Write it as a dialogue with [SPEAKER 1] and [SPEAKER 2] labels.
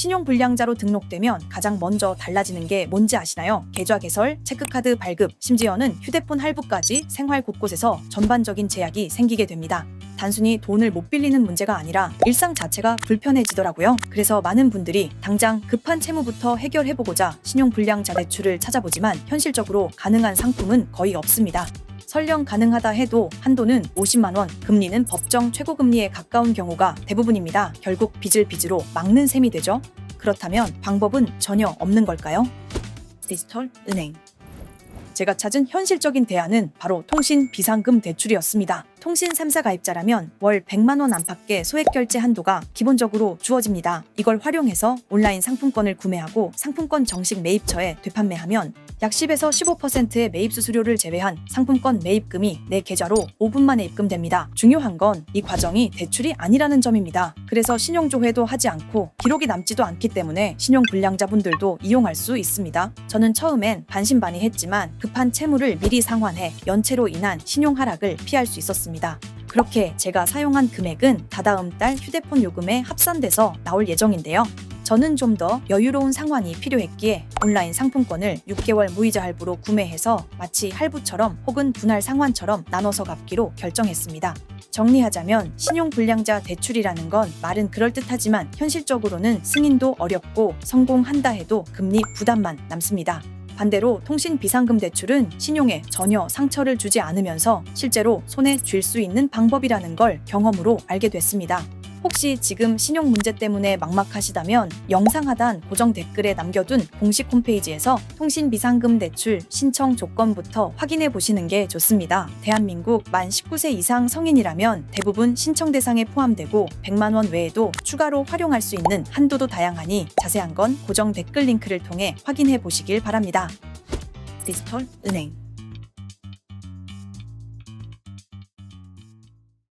[SPEAKER 1] 신용불량자로 등록되면 가장 먼저 달라지는 게 뭔지 아시나요? 계좌 개설, 체크카드 발급, 심지어는 휴대폰 할부까지 생활 곳곳에서 전반적인 제약이 생기게 됩니다. 단순히 돈을 못 빌리는 문제가 아니라 일상 자체가 불편해지더라고요. 그래서 많은 분들이 당장 급한 채무부터 해결해보고자 신용불량자 대출을 찾아보지만 현실적으로 가능한 상품은 거의 없습니다. 설령 가능하다 해도 한도는 50만 원, 금리는 법정 최고금리에 가까운 경우가 대부분입니다. 결국 빚을 빚으로 막는 셈이 되죠. 그렇다면 방법은 전혀 없는 걸까요? 디지털 은행. 제가 찾은 현실적인 대안은 바로 통신 비상금 대출이었습니다. 통신 3사 가입자라면 월 100만 원 안팎의 소액 결제 한도가 기본적으로 주어집니다. 이걸 활용해서 온라인 상품권을 구매하고 상품권 정식 매입처에 되판매하면 약 10에서 15%의 매입 수수료를 제외한 상품권 매입금이 내 계좌로 5분 만에 입금됩니다. 중요한 건 이 과정이 대출이 아니라는 점입니다. 그래서 신용조회도 하지 않고 기록이 남지도 않기 때문에 신용불량자분들도 이용할 수 있습니다. 저는 처음엔 반신반의 했지만 급한 채무를 미리 상환해 연체로 인한 신용 하락을 피할 수 있었습니다. 그렇게 제가 사용한 금액은 다다음 달 휴대폰 요금에 합산돼서 나올 예정인데요. 저는 좀 더 여유로운 상환이 필요했기에 온라인 상품권을 6개월 무이자 할부로 구매해서 마치 할부처럼 혹은 분할 상환처럼 나눠서 갚기로 결정했습니다. 정리하자면 신용불량자 대출이라는 건 말은 그럴듯하지만 현실적으로는 승인도 어렵고 성공한다 해도 금리 부담만 남습니다. 반대로 통신 비상금 대출은 신용에 전혀 상처를 주지 않으면서 실제로 손에 쥘 수 있는 방법이라는 걸 경험으로 알게 됐습니다. 혹시 지금 신용 문제 때문에 막막하시다면 영상 하단 고정 댓글에 남겨둔 공식 홈페이지에서 통신 비상금 대출 신청 조건부터 확인해 보시는 게 좋습니다. 대한민국 만 19세 이상 성인이라면 대부분 신청 대상에 포함되고 100만 원 외에도 추가로 활용할 수 있는 한도도 다양하니 자세한 건 고정 댓글 링크를 통해 확인해 보시길 바랍니다. 디지털 은행